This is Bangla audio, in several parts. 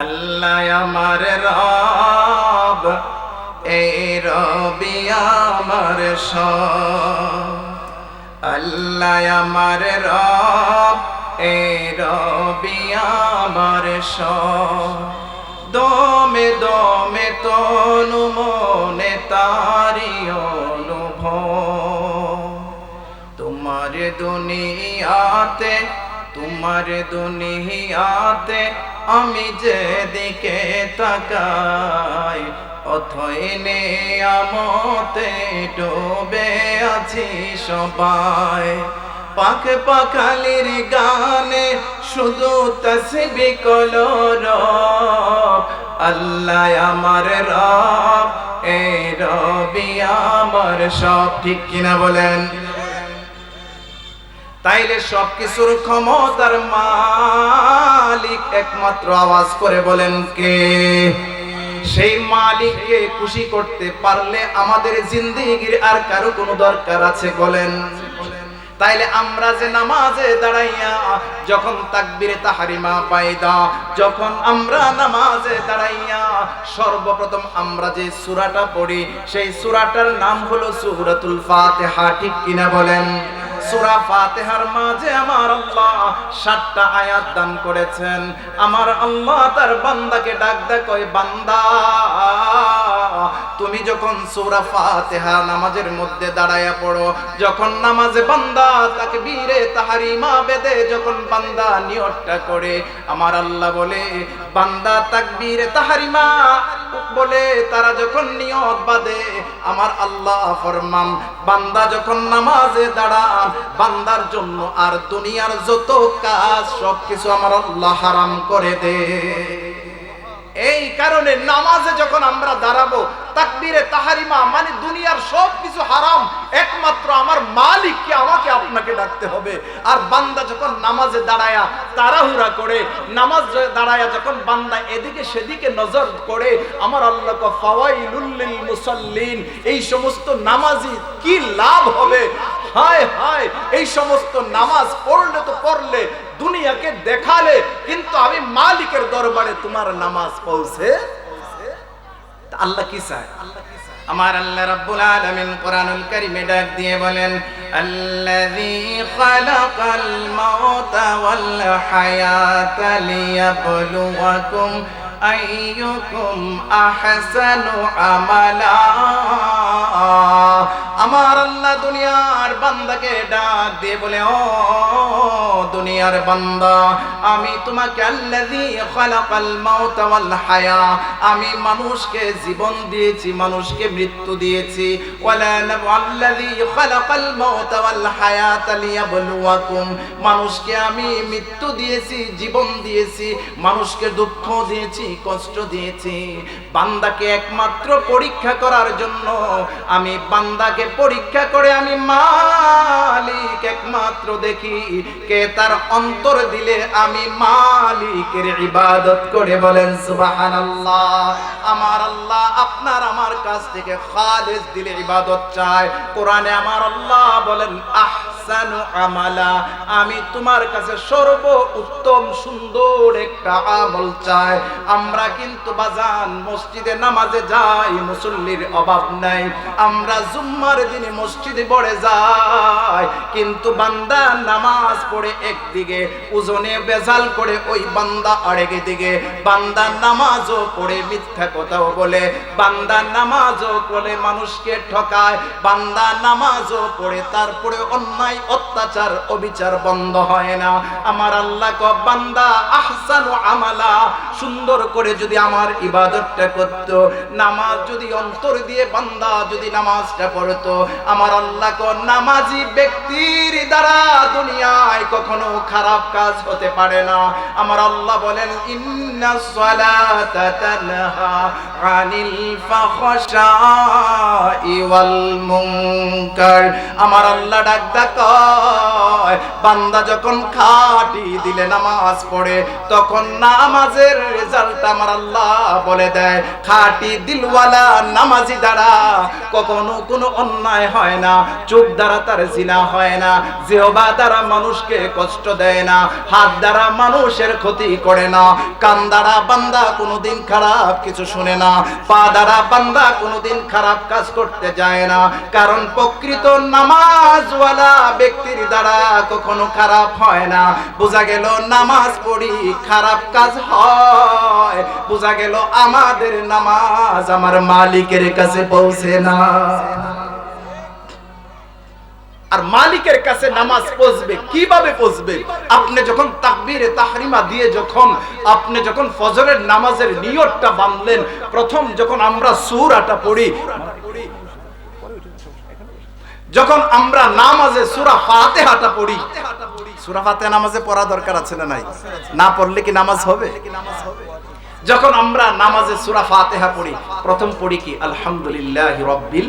আল্লাহ আমার রব এই রবি আমার আল্লাহ আমার রব এই রবি আমার দমে দমে তনু মনে তারি অনুভব। তোমার দুনিয়াতে তোমার দুনিয়াতে আমি যে দিকে তাকাই, অথই আমতে ডোবে আছি সবাই। পাখ পাখালির গানে শুধু তসবি কলর আল্লাহ আমার রব, এই রবি আমার সব, ঠিক কিনা বলেন? তাইলে সবকিছুর ক্ষমতার মালিক একমাত্র আওয়াজ করে বলেন কে? সেই মালিককে খুশি করতে পারলে আমাদের জিন্দিগির আর কারও কোনো দরকার আছে বলেন। তাইলে আমরা যে নামাজে দাঁড়াইয়া যখন তাকবিরে তাহারিমা পাইদা, যখন আমরা নামাজে দাঁড়াইয়া সর্বপ্রথম আমরা যে সূরাটা পড়ি, সেই সূরাটার নাম হলো সূরাতুল ফাতিহা, ঠিক কিনা বলেন? সূরা ফাতিহার মাঝে আমার আল্লাহ সাতটা আয়াত দান করেছেন। আমার আল্লাহ তার বান্দাকে ডাক কয় বান্দা। তুমি যখন সূরা ফাতিহা নামাজের মধ্যে দাঁড়ায়া পড়ো, যখন নামাজে বান্দা তাকে বীরে তাহারিমা বেদে যখন বান্দা নিয়তটা করে, আমার আল্লাহ বলে, বান্দা তাকবীরে তাহারিমা বলে, তারা যখন নিয়ত বাদে আমার আল্লাহ ফরমান, বান্দা যখন নামাজে দাঁড়ান, বান্দার জন্য আর দুনিয়ার যত কাজ, সবকিছু আমার আল্লাহ হারাম করে দে। এই কারণে নামাজে যখন আমরা দাঁড়াবো, তাকবীরে তাহারিমা মানে দুনিয়ার সব কিছু হারাম, একমাত্র আমার মালিককে আমাকে আপনাকে ডাকতে হবে। আর বান্দা যখন নামাজে দাঁড়ায়া তাড়াহুড়া করে, নামাজ দাঁড়ায়া যখন বান্দা এদিকে সেদিকে নজর করে, আমার আল্লাহ ফাওয়াইলুল লিল মুসাল্লিন, এই সমস্ত নামাজি কি লাভ হবে? হায় হায়, এই সমস্ত নামাজ পড়লে তো পড়লে দুনিয়াকে দেখালে কিন্তু আমি মালিকের দরবারে তোমার নামাজ পৌঁছে আল্লাহ কি চায়? আমার আল্লাহ রাব্বুল আলামিন কোরআনুল কারীমে ডাক দিয়ে বলেন, আল্লাযী খালাকাল মাউতা ওয়াল হায়াতা লিয়াবলুয়াকুম আইয়ুকুম আহসানু আমালা। আমার আল্লাহ দুনিয়ার বান্দাকে ডাক দিয়ে বলে, ও দুনিয়ার বান্দা, আমি তোমাকে আল্লাযী খালাকাল মাউতা ওয়াল হায়া, আমি মানুষকে জীবন দিয়েছি, মানুষকে মৃত্যু দিয়েছি। ওয়ালা আল্লাযী খালাকাল মাউতা ওয়াল মানুষকে আমি মৃত্যু দিয়েছি, জীবন দিয়েছি, মানুষকে দুঃখ দিয়েছি, কষ্ট দিয়েছি। বান্দাকে একমাত্র পরীক্ষা করার জন্য আমি বান্দাকে পরীক্ষা করে আমি মালিক একমাত্র দেখি। কে তার অন্তর দিলে আমি মালিকের ইবাদত করে বলেন, সুবহানাল্লাহ। আমার আল্লাহ আপনার আমার কাছ থেকে খালেস দিলে ইবাদত চায়। কোরআনে আমার আল্লাহ বলেন, আহসানু আমালা। আমি তোমার কাছে সর্ব উত্তম সুন্দর একটা আমল চাই। আমরা কিন্তু বাজান, মসজিদে নামাজে যাই, মুসল্লির অভাব নাই। আমরা জুম্মার দিনে মসজিদে পড়ে যাই কিন্তু বান্দা নামাজ পড়ে একদিকে ওজনে বেজাল করে ওই বান্দা আরেক দিকে। বান্দা নামাজও পড়ে, মিথ্যা কথাও বলে। বান্দা নামাজও পড়ে, মানুষকে ঠকায়। বান্দা নামাজও পড়ে, তারপরে অন্যায়, অত্যাচার, অবিচার বন্ধ হয় না। আমার আল্লাহ ক বান্দা, আহসানু আমালা। সুন্দর করে যদি আমার ইবাদতটা করত, নামাজ যদি অন্তর দিয়ে বান্দা যদি নামাজটা পড়তো আমার আল্লাহ নামাজি ব্যক্তির দ্বারা দুনিয়ায় কখনো খারাপ কাজ হতে পারে না। আমার আল্লাহ বলেন তানহা আনিল ফাহশাই ওয়াল মুনকার। আমার আল্লাহ ডাক ডাক বান্দা যখন খাটি দিলে নামাজ পড়ে, তখন নামাজের রেজাল্ট আমার আল্লাহ বলে দেয়। খাটি দিলওয়ালা নামাজি দ্বারা কখনো কোনো অন্যায় হয় না চোখ দ্বারা তার জিনা হয় না জিহবা দ্বারা মানুষকে কষ্ট দেয় না, হাত দ্বারা মানুষের ক্ষতি করে না, কান দ্বারা বান্দা কোনোদিন খারাপ কিছু শুনে না, পা দ্বারা বান্দা কোনোদিন খারাপ কাজ করতে যায় না, কারণ প্রকৃত নামাজওয়ালা ব্যক্তির দ্বারা কখনো খারাপ হয় না। বোঝা গেল নামাজ পড়ি খারাপ কাজ হয়, বোঝা গেল আমাদের নামাজ আমার মালিকের কাছে পৌঁছে না। আর মালিকের কাছে নামাজ পৌঁছবে কীভাবে পৌঁছবে আপনি যখন তাকবীরে তাহরিমা দিয়ে যখন, আপনি যখন ফজরের নামাজের নিয়তটা বাঁধলেন, প্রথম যখন আমরা সূরাটা পড়ি, যখন আমরা নামাজে সূরা ফাতিহাটা পড়ি, সূরা ফাতিহা নামাজে পড়া দরকার আছে না নাই? না পড়লে কি নামাজ হবে? যখন আমরা নামাজে সূরা ফাতিহা পড়ি, প্রথম পড়ি কি? আলহামদুলিল্লাহি রাব্বিল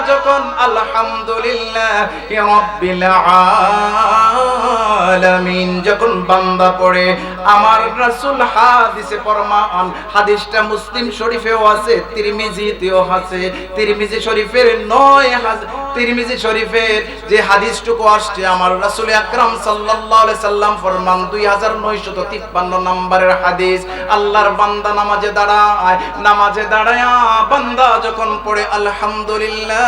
যখন আলহামদুলিল্লাহি যখন বান্দা পড়ে, আমার রাসূল হাদিসে ফরমান, হাদিসটা মুসলিম শরীফেও আছে, তিরমিজিতেও আছে। তিরমিজি শরীফের নয় হাজ- তিরমিজি শরীফের যে হাদিসটুকু আসছে, আমার রাসূল আকরাম আলাইহি সাল্লাম ফরমান 2953 নম্বরের হাদিস, আল্লাহর বান্দা নামাজে দাঁড়ায়, নামাজে দাঁড়ায়া বান্দা যখন পড়ে, আলহামদুলিল্লাহি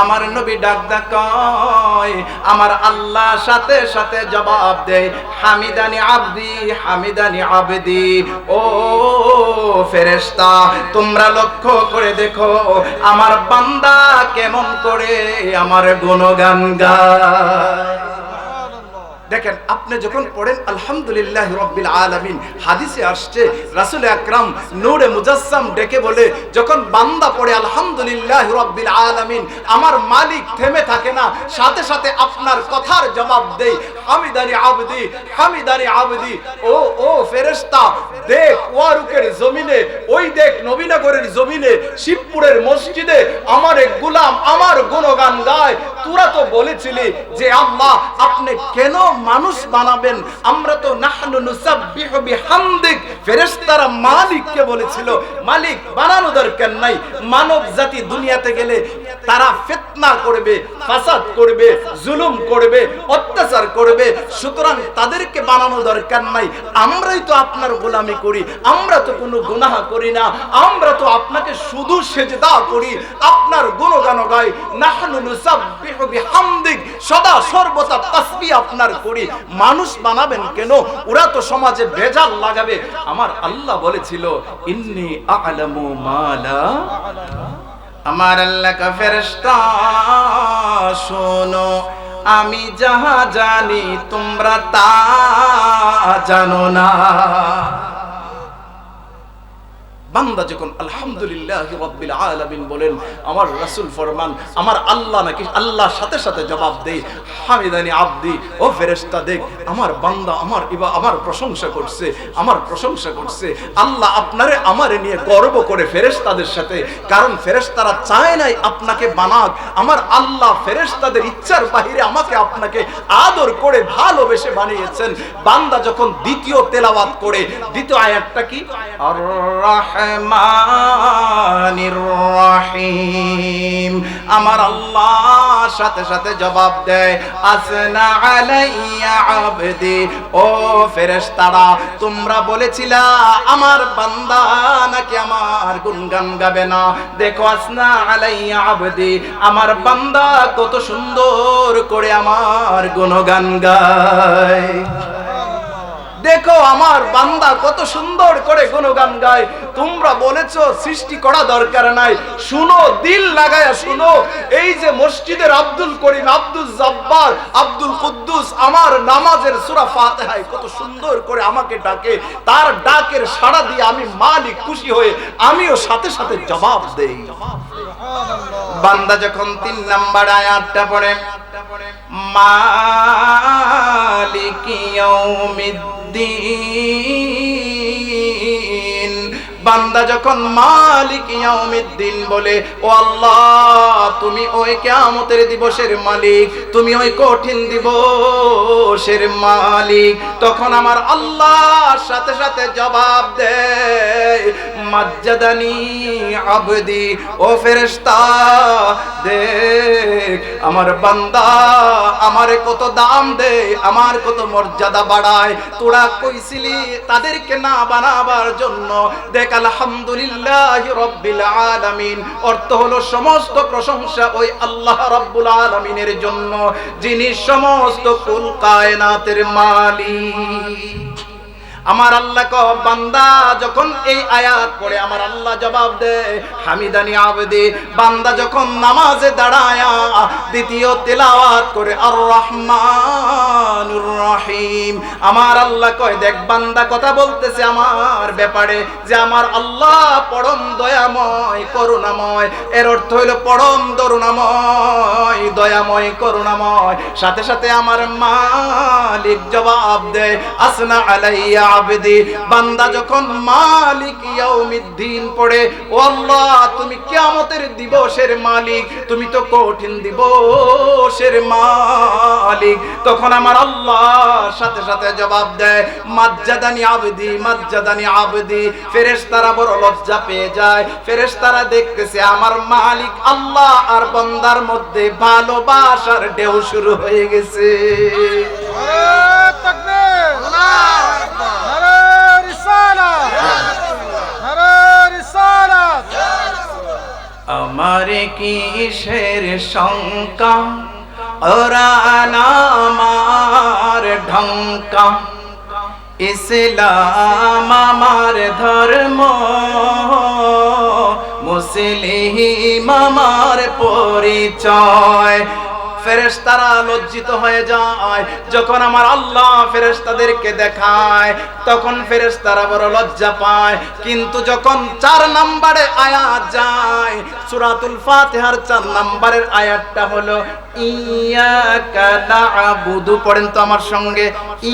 আমার নবী ডাক ডাক কয়, আমার আল্লাহ সাথে সাথে জবাব দেয় হামিদানি আবদি হামিদানি আবদি। ও ফেরেশতা, তোমরা লক্ষ্য করে দেখো, আমার বান্দা কেমন করে আমার গুণগান গায়। দেখেন আপনি যখন পড়েন আলহামদুলিল্লাহ রব্বিল আলামিন হাদিসে আসছে রাসূল আকরাম নূরে মুজাসসাম ডেকে বলে যখন বান্দা পড়ে আলহামদুলিল্লাহ রব্বিল আলামিন আমার মালিক থেমে থাকে না সাথে সাথে আপনার কথার জবাব দেই হামিদানি আবদি হামিদানি আবদি ও ও ফেরেশতা দেখ ওয়ারুকের জমিনে ওই দেখ নবীনগরের জমিনে শিবপুরের মসজিদে আমার এক গুলাম আমার গুণগান গায় তোরা তো বলেছিলি যে আল্লাহ আপনি কেন মানুষ বানাবেন। আমরা তো মালিককে বলেছিল, মালিক, বানানো দরকার নাই। মানব জাতি দুনিয়াতে গেলে তারা করবে, ফাসাদ করবে, জুলুম করবে, অত্যাচার করবে। সুতরাং তাদেরকে বানানো দরকার নাই। আমরাই তো আপনার গোলামি করি। আমরা তো কোনো গুনাহ করি না। আমরা তো আপনাকে শুধু সেজদা করি। আপনার গুণগান গাই নাহনু নুসাব্বিহু বিহামদিক সদা সর্বদা তাসবিহ আপনার করি। মানুষ বানাবেন কেন? ওরা তো সমাজে ভেজাল লাগাবে। আমার আল্লাহ বলেছিল, ইন্নি আ'লামু মালা আমার আল্লাহ কা ফেরেশতা, শোনো, আমি যাহা জানি তোমরা তা জানো না। বান্দা যখন আলহামদুলিল্লাহ রব্বিল আলামিন বলেন, আমার রাসূল ফরমান, আমার আল্লাহ নাকি আল্লাহর সাথে সাথে জবাব দেয় হামিদানি আব্দি, ও ফেরেশতা দেখ, আমার বান্দা আমার ইবা, আমার প্রশংসা করছে, আমার প্রশংসা করছে, আল্লাহ আপনারে আমারে নিয়ে গর্ব করে ফেরেশতাদের সাথে, কারণ ফেরেশতারা চায় নাই আপনাকে বানাক, আমার আল্লাহ ফেরেশতাদের ইচ্ছার বাহিরে আমাকে আপনাকে আদর করে ভালোবেসে বানিয়েছেন। বান্দা যখন দ্বিতীয় তেলাওয়াত করে, দ্বিতীয় আয়াতটা কি? আর রহিম। আমার আল্লাহ সাথে সাথে জবাব দেয়, আসনা আলাইয়া আবদি, ও ফেরেশতারা, তোমরা বলেছিলা, আমার বান্দা নাকি আমার গুনগান গাবে না? দেখো, আসনা আলাইয়া আবদি, আমার বান্দা কত সুন্দর করে আমার গুণগান গায়। দেখো, আমার বান্দা কত সুন্দর করে গুণগান গায়। তোমরা বলেছ, সৃষ্টি করা দরকার নাই। শুনো, দিল লাগায়া শুনো। এই যে মসজিদের আব্দুল করিম, আব্দুল জব্বার, আব্দুল কুদ্দুস, আমার নামাজের সূরা ফাতিহায় কত সুন্দর করে আমাকে ডাকে। তার ডাকের সাড়া দিয়ে আমি মালিক খুশি হয়ে, আমিও সাথে সাথে জবাব দেই। বান্দা যখন তিন নাম্বার আয়াতটা পড়ে, মালিক ইয়াউমিদ্দিন। বান্দা যখন মালিক ইয়াউমিদ্দিন বলে, ও আল্লাহ, তুমি ওই কিয়ামতের দিবসের মালিক, তুমি ওই কঠিন দিবসের মালিক। তখন আমার আল্লাহ সাথে সাথে জবাব মাজ্জাদানি আবদি, ও আমার বান্দা আমারে কত দাম দে আমার কত মর্যাদা বাড়ায়। তোরা কইছিলি তাদেরকে না বানাবার জন্য, দেখ আলহামদুলিল্লাহ রব্বিল আলামিন। অর্থ হলো সমস্ত প্রশংসা ওই আল্লাহ রব্বুল আলামিনের জন্য, যিনি সমস্ত কুল কায়নাতের মালিক। আমার আল্লাহ ক বান্দা, যখন এই আয়াত পড়ে, আমার আল্লাহ জবাব দেয় হামিদানি আবদি, বান্দা যখন নামাজে দাঁড়ায়া দ্বিতীয় তেলাওয়াত করে আর রহমানুর রহিম। আমার আল্লাহ কয়, দেখ, বান্দা কথা বলতেছে আমার ব্যাপারে যে আমার আল্লাহ পরম দয়াময়, করুণাময়। এর অর্থ হইল, পরম দরুণাময়, দয়াময়, করুণাময়। সাথে সাথে আমার মালিক জবাব দেয় আসনা আলাইয়া আবেদি, বান্দা যখন মালিক ইয়াউমিদ্দিন পড়ে, ও আল্লাহ, তুমি কিয়ামতের দিবসের মালিক, তুমি তো কঠিন দিবসের মালিক। তখন আমার আল্লাহ সাথে সাথে জবাব দেয়, মাজ্জাদানি আবদি মাজ্জাদানি আবদি। ফেরেশতারা বড় লজ্জা পেয়ে যায়। ফেরেশতারা দেখতেছে আমার মালিক আল্লাহ আর বান্দার মধ্যে ভালোবাসার ঢেউ শুরু হয়ে গেছে। নারে তাকবীর আমার কিসের শঙ্কা? ওরা আমার ঢঙ্কা। ইসলাম আমার ধর্ম। মুসলিম আমার পরিচয়। ফেরেশতারা লজ্জিত হয়ে যায়। যখন আমার আল্লাহ ফেরেশতাদেরকে দেখায়, তখন ফেরেশতারা বড় লজ্জা পায়। কিন্তু যখন চার নম্বরে আয়াত যায়, সূরাতুল ফাতিহার চার নম্বরের আয়াতটা হলো, ইয়াকা না'বুদু পড়েন তো আমার সঙ্গে।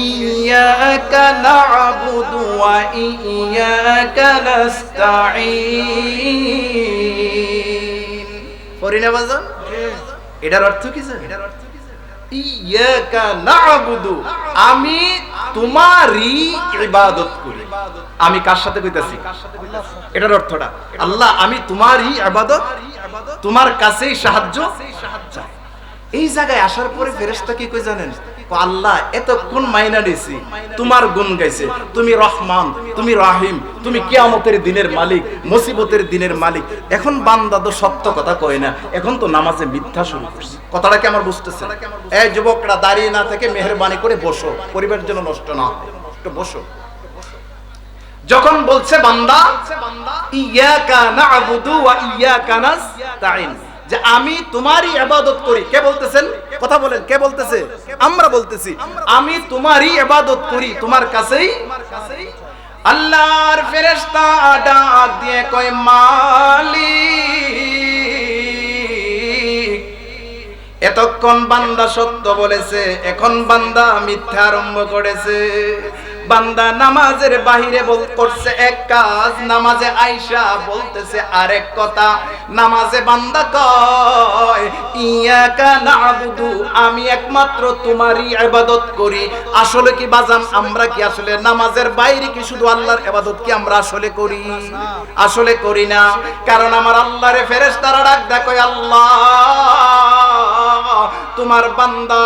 ইয়াকা না'বুদু ওয়া ইয়াকা নাস্তাঈন পড়ি না বাজান? এটার অর্থ কি, স্যার? এটার অর্থ আমি তোমারই ইবাদত করি। আমি কার সাথে কইতাছি? এটার অর্থটা। আল্লাহ, আমি তোমারই ইবাদত, তোমার কাছেই সাহায্য এই জায়গায় আসার পরে ফেরেশতা কি কই জানেন? আল্লাহ এতক্ষণ মাইনা দিছি তোমার গুণ গাইছে। তুমি রহমান, তুমি রাহিম, তুমি কিয়ামতের দিনের মালিক, মুসিবতের দিনের মালিক। এখন বান্দা তো সত্য কথা কয় না, এখন তো নামাজে মিথ্যা শুরু করছে। কথাটা কি আমার বুঝতেছে এই যুবকরা, দাঁড়িয়ে না থেকে মেহরবানি করে বসো পরিবার জন্য নষ্ট না। একটু বসো। যখন বলছে বান্দা ইয়াকা না'বুদু ওয়া ইয়াকা নাস্তাইন যে আমি তোমারই ইবাদত করি। কে বলতেছেন? কথা বলেন, কে বলতেছে? আমরা বলতেছি। আমি তোমারই ইবাদত করি, তোমার কাছেই। আল্লাহর ফেরেশতা ডাক দিয়ে কয়, মালিক, এতক্ষণ বান্দা সত্য বলেছে, এখন বান্দা মিথ্যা আরম্ভ করেছে। বান্দা নামাজের বাহিরে বল, করছে এক কাজ, নামাজে আইসা বলতেছে আরেক কথা, নামাজে বান্দা কয়, ইয়াকা নাবুদু, আমি একমাত্র তোমারই ইবাদত করি। আসলে কি বাজান, আমরা কি আসলে নামাজের বাইরে কি শুধু আল্লাহর ইবাদত কি আমরা আসলে করি? আসলে করি না, কারণ আমার আল্লাহরে ফেরেশতারা ডাক দেখো আল্লাহ, তোমার বান্দা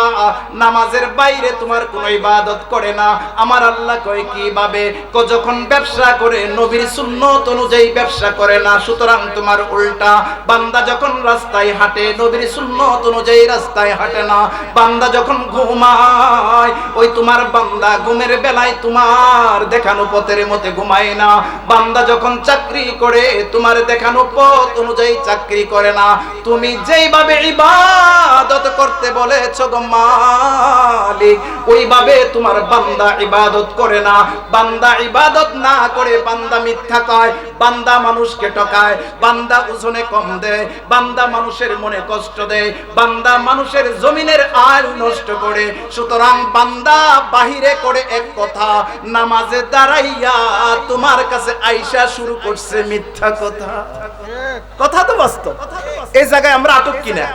নামাজের বাইরে তোমার কোনো ইবাদত করে না। আমার আল্লাহ কয় কীভাবে? যখন ব্যবসা করে, নবীর সুন্নত অনুযায়ী ব্যবসা করে না, সুতরাং তোমার উল্টা। বান্দা যখন রাস্তায় হাঁটে, নবীর সুন্নত অনুযায়ী রাস্তায় হাঁটে না। বান্দা যখন ঘুমায়, ওই তোমার বান্দা ঘুমের বেলায় তোমার দেখানো পথের মধ্যে ঘুমায় না। বান্দা যখন চাকরি করে, তোমার দেখানো পথ অনুযায়ী চাকরি করে না। তুমি যেইভাবে ইবাদত করতে বলেছ গো মালিক, ওইভাবে তোমার বান্দা ইবাদত করে না। বান্দা ইবাদত না করে বান্দা মিথ্যা কয়, বান্দা মানুষকে টকায় বান্দা ওজনে কম দেয়, বান্দা মানুষের মনে কষ্ট দেয়, বান্দা মানুষের জমিনের আয় নষ্ট করে। সুতরাং বান্দা বাহিরে করে এক কথা, নামাজে দাঁড়াইয়া তোমার কাছে আইসা শুরু করছে মিথ্যা কথা। কথা তো বাস্তব। এই জায়গায় আমরা আটক কিনা?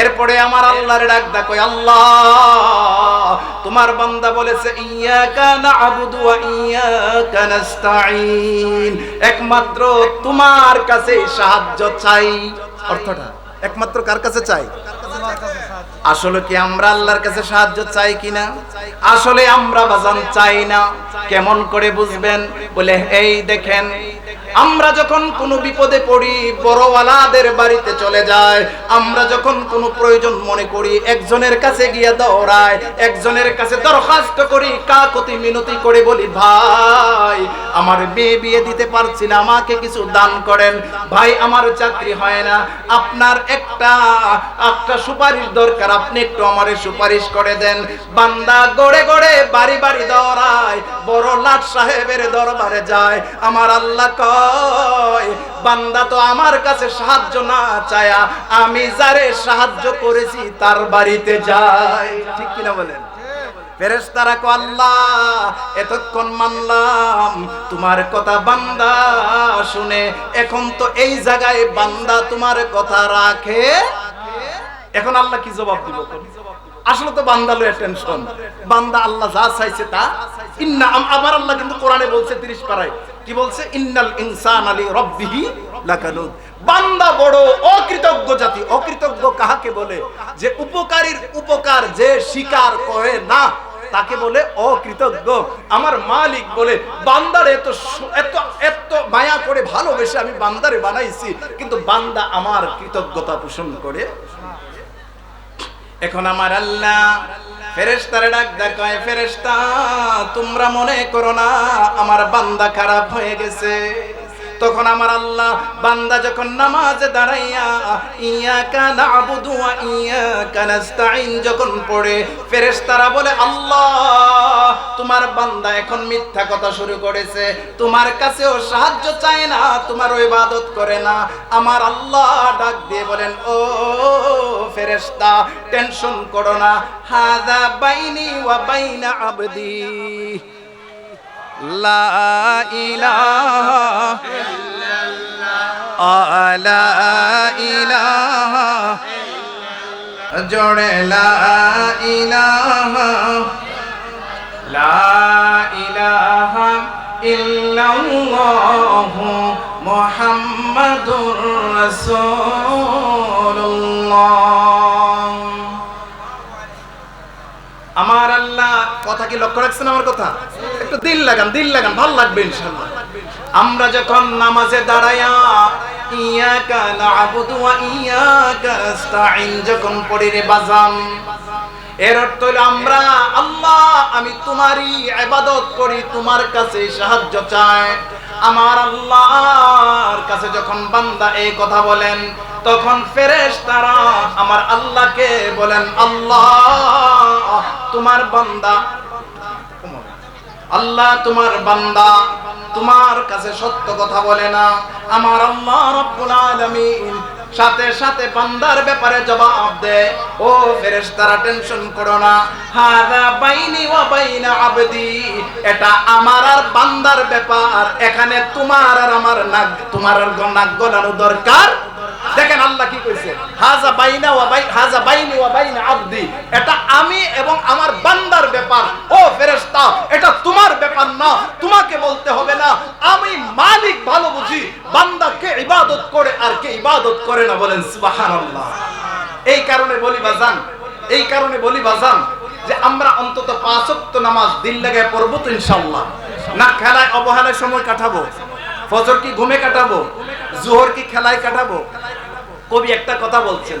এরপরে আমার আল্লাহর ডাক দেখো আল্লাহ, তোমার বান্দা বলেছে ইয়াকা একমাত্র তোমার কাছে সাহায্য চাই। অর্থটা একমাত্র কার কাছে চাই? আসলে কি আমরা আল্লাহর কাছে সাহায্য চাই কিনা? আসলে আমরা বাজান চাই না। কেমন করে বুঝবেন? বলে, এই দেখেন, আমরা যখন কোনো বিপদে পড়ি, বড়ওয়ালাদের বাড়িতে চলে যায় আমরা যখন কোনো প্রয়োজন মনে করি, একজনের কাছে গিয়ে দৌড়ায় একজনের কাছে দরখাস্ত করি, কাকতি মিনতি করে বলি, ভাই, আমার মেয়ে বিয়ে দিতে পারছি না, আমাকে কিছু দান করেন। ভাই, আমার চাকরি হয় না। আপনার একটা একটা সুপারিশ দরকার আপনি একটু আমারে সুপারিশ করে দেন। বান্দা গড়ে গড়ে বাড়ি বাড়ি দৌড়ায়, বড় লাট সাহেবের দরবারে যায়। আমার আল্লাহ কয়, বান্দা তো আমার কাছে সাহায্য না চায়া, আমি যারে সাহায্য করেছি তার বাড়িতে যায়। ঠিক কিনা বলেন? তোমার কথা বান্দা শুনে, এখন তো এই জায়গায় বান্দা তোমার কথা রাখে। এখন আল্লাহ কি জবাব দিব আসলে তো বান্দা লয়ে টেনশন বান্দা আল্লাহ যা চাইছে তা। ইন্না আম- আমার আল্লাহ কিন্তু কোরআনে বলছে 30 পারায়। কি বলছে? ইন্নাল ইনসান আলী রব্বিহি লাকানুদ বান্দা বড় অকৃতজ্ঞ জাতি। অকৃতজ্ঞ কাহাকে বলে? যে উপকারীর উপকার যে স্বীকার করে না, তাকে বলে অকৃতজ্ঞ। আমার মালিক বলে, বান্দার এত এত এত মায়া করে ভালোবেসে আমি বান্দারে বানাইছি, কিন্তু বান্দা আমার কৃতজ্ঞতা পোষণ করে এখন আমার আল্লাহ ফেরেস্তারে ডাক দেখায় ফেরেস্তা তোমরা মনে করো না, আমার বান্দা খারাপ হয়ে গেছে। তখন আমার আল্লাহ বান্দা যখন নামাজে দাঁড়াইয়া, ইয়াকা নাবুদু ওয়া ইয়াকা নাস্তাইন যখন পড়ে, ফেরেশতারা বলে, আল্লাহ, তোমার বান্দা এখন মিথ্যা কথা শুরু করেছে। তোমার কাছেও সাহায্য চায় না তোমার ইবাদত করে না। আমার আল্লাহ ডাক দিয়ে বলেন, ও ফেরেশতা, টেনশন করো না। হাযা বাইনি ওয়া বাইনা আবদি। জোড়ে লা ইলাহা লা ইলাহা ইল্লাল্লাহু মুহাম্মাদুর আমার আল্লাহ, কথা কি লক্ষ্য রাখছেন আমার কথা? একটু দিল লাগান দিল লাগান, ভালো লাগবে ইনশাআল্লাহ। আমরা যখন নামাজে দাঁড়ায়া ইয়াকা না'বুদু ওয়া ইয়াকা নাস্তাইন যখন পড়ি রে বাজান, এর অর্থ হলো আমরা আল্লাহ, আমি তোমারই ইবাদত করি, তোমার কাছে সাহায্য চাই। আমার আল্লাহর কাছে যখন বান্দা এই কথা বলেন, তখন ফেরেশতারা আমার আল্লাহকে বলেন, আল্লাহ, তোমার বান্দা আল্লাহ তোমার বান্দা, তোমার কাছে সত্য কথা বলে না। আমার আল্লাহ রব্বুল আলামিন সাথে সাথে বান্দার ব্যাপারে জবাব দেয় ও ফেরেশতারা, টেনশন করো না। হাদা বাইনি ওয়া বাইনা আবদি, এটা আমার আর বান্দার ব্যাপার। এখানে তোমার আর আমার নাক, তোমার আর নাক গলানো দরকার দেখেন আল্লাহ কি কইছে? হাজা বাইনা ওয়া বাই, হাজা বাইনি ওয়া বাইনা আবদি। এটা আমি এবং আমার বান্দার ব্যাপার। ও ফেরেশতা, এটা তোমার ব্যাপার না। তোমাকে বলতে হবে না, আমি মালিক ভালো বুঝি। বান্দা কে ইবাদত করে আর কে ইবাদত করে না বলেন, সুবহানাল্লাহ। এই কারণে বলি বাজান, এই কারণে বলি বাজান যে আমরা অন্তত পাঁচ ওয়াক্ত নামাজ দিল লাগায় পড়ব তো ইনশাআল্লাহ। না খেলায়, অবহেলায় সময় কাটাবো। ফজর কি ঘুমে কাটাবো? জোহর কি খেলায় কাটাবো? কবি একটা কথা বলছেন,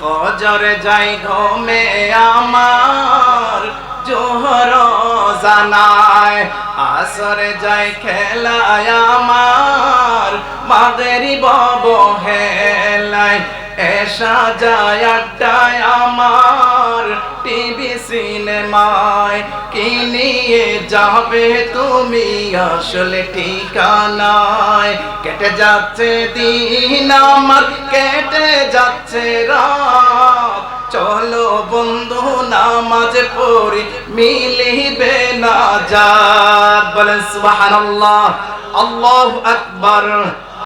ফজরে যাই ঘুমে আমার জোহর জানায়, আসরে যাই খেলায় আমার মাগেরি বব হেলায়, এসা যায় আড্ডায় আমার টিভি সিনেমায় কি নিয়ে যাবে তুমি আসলে ঠিকানায়? কেটে যাচ্ছে দিন আমার, কেটে যাচ্ছে রাত। চলো বন্ধু, নামাজ পড়ি, মিলিবে না যাত বলেন সুবহানাল্লাহ, আল্লাহু আকবার।